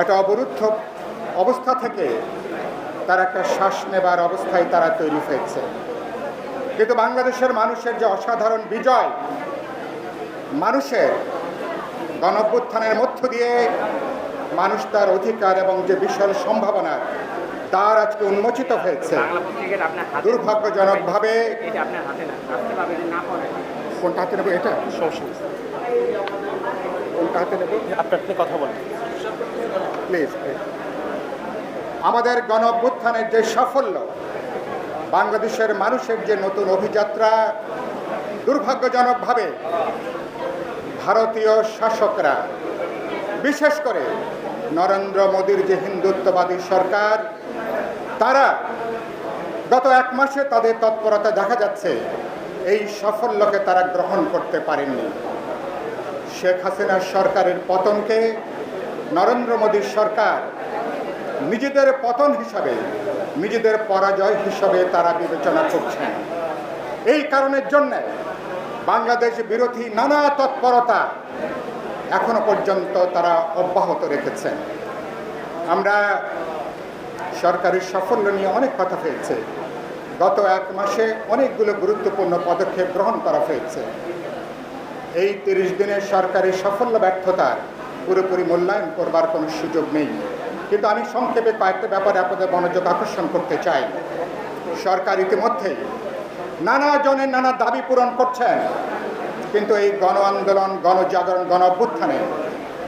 একটা অবরুদ্ধ অবস্থা থেকে তার একটা শ্বাস নেবার অবস্থায় তারা তৈরি হয়েছে। কিন্তু বাংলাদেশের মানুষের যে অসাধারণ বিজয়, মানুষের গণভ্যুত্থানের মধ্য দিয়ে মানুষ তার অধিকার এবং যে বিশাল সম্ভাবনা, তার আজকে উন্মোচিত হয়েছে। দুর্ভাগ্যজনকভাবে কোনটা হাতে নেব এটা? কোনটা হাতে নেব। আপনি আপনি কথা বলেন। প্লিজ আমাদের গণ যে সাফল্য বাংলাদেশের মানুষের যে নতুন অভিযাত্রা দুর্ভাগ্যজনকভাবে ভারতীয় শাসকরা বিশেষ করে নরেন্দ্র মোদীর যে হিন্দুত্ববাদী সরকার তারা গত এক মাসে তাদের তৎপরতা দেখা যাচ্ছে এই সাফল্যকে তারা গ্রহণ করতে পারেননি। শেখ হাসিনার সরকারের পতনকে নরেন্দ্র মোদীর সরকার নিজেদের পতন হিসাবে, নিজেদের পরাজয় হিসাবে তারা বিবেচনা করছেন। এই কারণের জন্য বাংলাদেশ বিরোধী নানা তৎপরতা এখনও পর্যন্ত তারা অব্যাহত রেখেছেন। আমরা সরকারের সাফল্য নিয়ে অনেক কথা হয়েছে। গত এক মাসে অনেকগুলো গুরুত্বপূর্ণ পদক্ষেপ গ্রহণ করা হয়েছে। এই তিরিশ দিনের সরকারি সাফল্য ব্যর্থতার পুরোপুরি মূল্যায়ন করবার কোনো সুযোগ নেই। কিন্তু আমি সংক্ষেপে কয়েকটা ব্যাপারে আপনাদের মনোযোগ আকর্ষণ করতে চাই। সরকার ইতিমধ্যেই নানা জনের নানা দাবি পূরণ করছেন। কিন্তু এই গণ আন্দোলন, গণজাগরণ, গণ অভ্যুত্থানে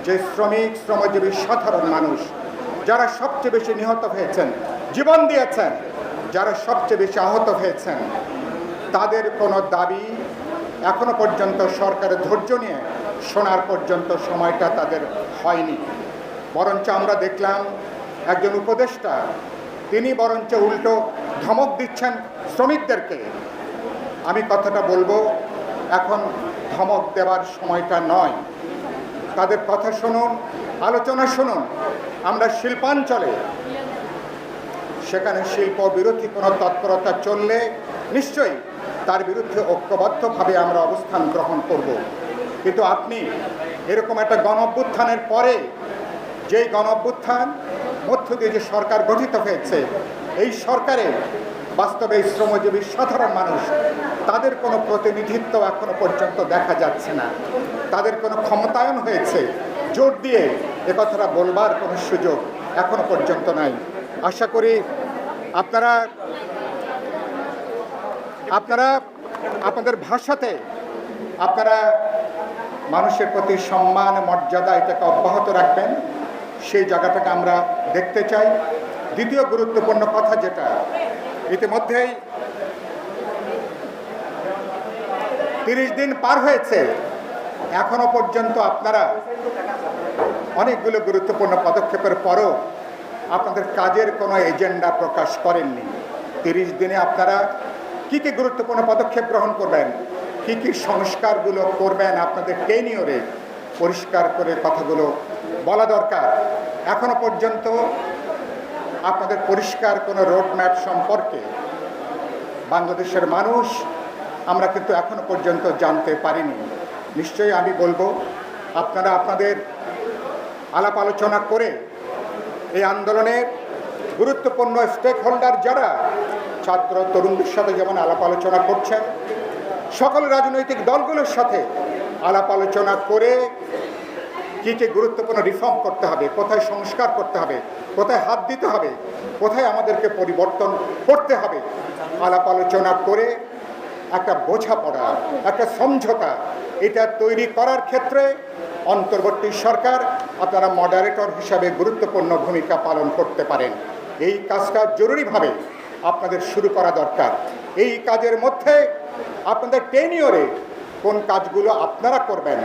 যে শ্রমিক, শ্রমজীবী, সাধারণ মানুষ, যারা সবচেয়ে বেশি নিহত হয়েছেন, জীবন দিয়েছেন, যারা সবচেয়ে বেশি আহত হয়েছেন, তাদের কোনো দাবি এখনও পর্যন্ত সরকারের ধৈর্য নিয়ে শোনার পর্যন্ত সময়টা তাদের হয়নি। বরঞ্চ আমরা দেখলাম একজন উপদেষ্টা, তিনি বরঞ্চ উল্টো ধমক দিচ্ছেন শ্রমিকদেরকে। আমি কথাটা বলব, এখন ধমক দেওয়ার সময়টা নয়। তাদের কথা শুনুন, আলোচনা শুনুন। আমরা শিল্পাঞ্চলে, সেখানে শিল্প বিরোধী কোনো তৎপরতা চললে নিশ্চয়ই তার বিরুদ্ধে ঐক্যবদ্ধভাবে আমরা অবস্থান গ্রহণ করব। কিন্তু আপনি এরকম একটা গণ অভ্যুত্থানের পরে যেই গণ অভ্যুত্থান মধ্য দিয়ে যে সরকার গঠিত হয়েছে, এই সরকারে বাস্তবে শ্রমজীবী সাধারণ মানুষ, তাদের কোনো প্রতিনিধিত্ব এখনও পর্যন্ত দেখা যাচ্ছে না। তাদের কোনো ক্ষমতায়ন হয়েছে, জোর দিয়ে এ কথাটা বলবার কোনো সুযোগ এখনও পর্যন্ত নাই। আশা করি আপনারা আপনারা আপনাদের ভাষাতে আপনারা মানুষের প্রতি সম্মান, মর্যাদা এটাকে অব্যাহত রাখবেন। সেই জায়গাটাকে আমরা দেখতে চাই। দ্বিতীয় গুরুত্বপূর্ণ কথা যেটা, ইতিমধ্যেই তিরিশ দিন পার হয়েছে। এখনও পর্যন্ত আপনারা অনেকগুলো গুরুত্বপূর্ণ পদক্ষেপের পরও আপনাদের কাজের কোনো এজেন্ডা প্রকাশ করেননি। তিরিশ দিনে আপনারা কী কী গুরুত্বপূর্ণ পদক্ষেপ গ্রহণ করবেন? কী কী সংস্কারগুলো করবেন আপনাদের টেনিওরে? পরিষ্কার করে কথাগুলো বলা দরকার। এখনও পর্যন্ত আপনাদের পরিষ্কার কোনো রোডম্যাপ সম্পর্কে বাংলাদেশের মানুষ আমরা কিন্তু এখনও পর্যন্ত জানতে পারিনি। নিশ্চয়ই আমি বলব, আপনারা আপনাদের আলাপ আলোচনা করে এই আন্দোলনের গুরুত্বপূর্ণ স্টেক হোল্ডার যারা ছাত্র তরুণদের সাথে যেমন আলাপ আলোচনা করছেন, সকল রাজনৈতিক দলগুলোর সাথে আলাপ আলোচনা করে কী কী গুরুত্বপূর্ণ রিফর্ম করতে হবে, কোথায় সংস্কার করতে হবে, কোথায় হাত দিতে হবে, কোথায় আমাদেরকে পরিবর্তন করতে হবে, আলাপ আলোচনা করে একটা বোঝাপড়া, একটা সমঝোতা এটা তৈরি করার ক্ষেত্রে অন্তর্বর্তী সরকার আপনারা মডারেটর হিসাবে গুরুত্বপূর্ণ ভূমিকা পালন করতে পারেন। এই কাজটা জরুরিভাবে আপনাদের শুরু করা দরকার। এই কাজের মধ্যে আপনাদের টেনিওরে কোন কাজগুলো আপনারা করবেন,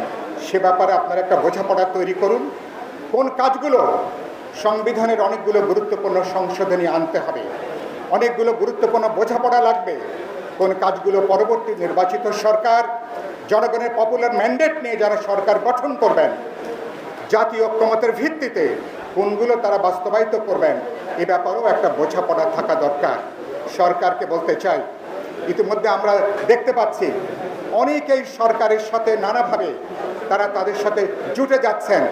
সে ব্যাপারে আপনারা একটা বোঝাপড়া তৈরি করুন। কোন কাজগুলো সংবিধানের অনেকগুলো গুরুত্বপূর্ণ সংশোধনী আনতে হবে। অনেকগুলো গুরুত্বপূর্ণ বোঝাপড়া লাগবে কোন কাজগুলো পরবর্তী নির্বাচিত সরকার, জনগণের পপুলার ম্যান্ডেট নিয়ে যারা সরকার গঠন করবেন, জাতীয় ঐক্যমতের ভিত্তিতে কোনগুলো তারা বাস্তবায়িত করবেন, এ ব্যাপারেও একটা বোঝাপড়া থাকা দরকার। সরকারকে বলতে চাই, ইতিমধ্যে আমরা দেখতে পাচ্ছি, অনেকেই সরকারের সাথে নানাভাবে তারা তাদের সাথে জুটে যাচ্ছেন,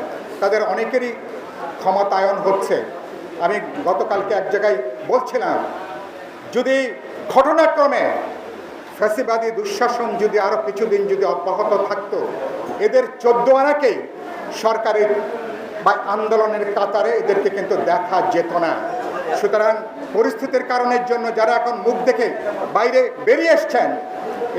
তাদের অনেকেরই ক্ষমতায়ন হচ্ছে। আমি গতকালকে এক জায়গায় বলছিলাম, যদি ঘটনাক্রমে ফ্যাসিবাদী দুঃশাসন যদি আরও কিছুদিন যদি অব্যাহত থাকতো, এদের চোদ্দ আনাকেই সরকারের বা আন্দোলনের কাতারে এদেরকে কিন্তু দেখা যেত না। সুতরাং পরিস্থিতির কারণের জন্য যারা এখন মুখ দেখে বাইরে বেরিয়ে এসছেন,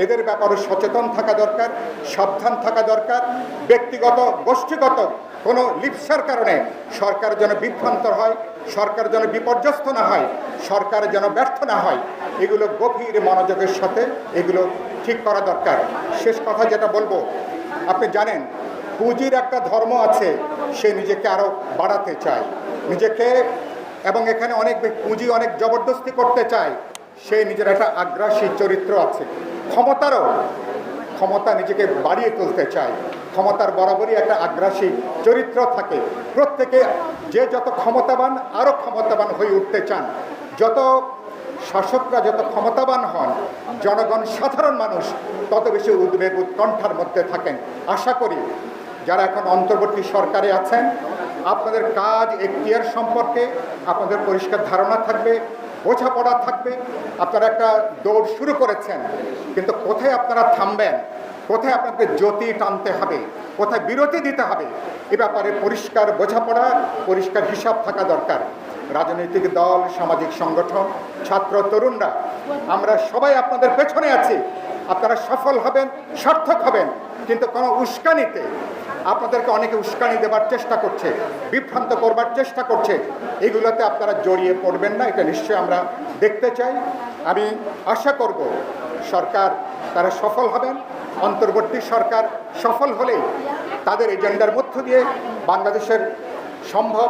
এদের ব্যাপারে সচেতন থাকা দরকার, সাবধান থাকা দরকার। ব্যক্তিগত, গোষ্ঠীগত কোনো লিপসার কারণে সরকার যেন বিভ্রান্ত হয়, সরকার যেন বিপর্যস্ত না হয়, সরকার যেন ব্যর্থ না হয়, এগুলো গভীর মনোযোগের সাথে এগুলো ঠিক করা দরকার। শেষ কথা যেটা বলব, আপনি জানেন, পুঁজির একটা ধর্ম আছে সে নিজেকে আরও বাড়াতে চায়। নিজেকে এবং এখানে অনেক পুঁজি অনেক জবরদস্তি করতে চায়। সে নিজের একটা আগ্রাসী চরিত্র আছে। ক্ষমতারও, ক্ষমতা নিজেকে বাড়িয়ে তুলতে চায়। ক্ষমতার বরাবরই একটা আগ্রাসী চরিত্র থাকে। প্রত্যেকে যে যত ক্ষমতাবান, আরও ক্ষমতাবান হয়ে উঠতে চান। যত শাসকরা যত ক্ষমতাবান হন, জনগণ সাধারণ মানুষ, তত বেশি উদ্বেগ উৎকণ্ঠার মধ্যে থাকেন। আশা করি যারা এখন অন্তর্বর্তী সরকারে আছেন, আপনাদের কাজ এখতিয়ার সম্পর্কে আপনাদের পরিষ্কার ধারণা থাকবে, বোঝাপড়া থাকবে। আপনারা একটা দৌড় শুরু করেছেন, কিন্তু কোথায় আপনারা থামবেন? কোথায় আপনাকে জ্যোতি টানতে হবে? কোথায় বিরতি দিতে হবে? এ ব্যাপারে পরিষ্কার বোঝাপড়া, পরিষ্কার হিসাব থাকা দরকার। রাজনৈতিক দল, সামাজিক সংগঠন, ছাত্র, তরুণরা, আমরা সবাই আপনাদের পেছনে আছি। আপনারা সফল হবেন, সার্থক হবেন, কিন্তু কোনো উস্কানিতে আপনাদেরকে অনেকে উস্কানি দেবার চেষ্টা করছে, বিভ্রান্ত করবার চেষ্টা করছে। এগুলোতে আপনারা জড়িয়ে পড়বেন না, এটা নিশ্চয়ই আমরা দেখতে চাই। আমি আশা করব সরকার তারা সফল হবেন। অন্তর্বর্তী সরকার সফল হলেই তাদের এজেন্ডার মধ্য দিয়ে বাংলাদেশের সম্ভব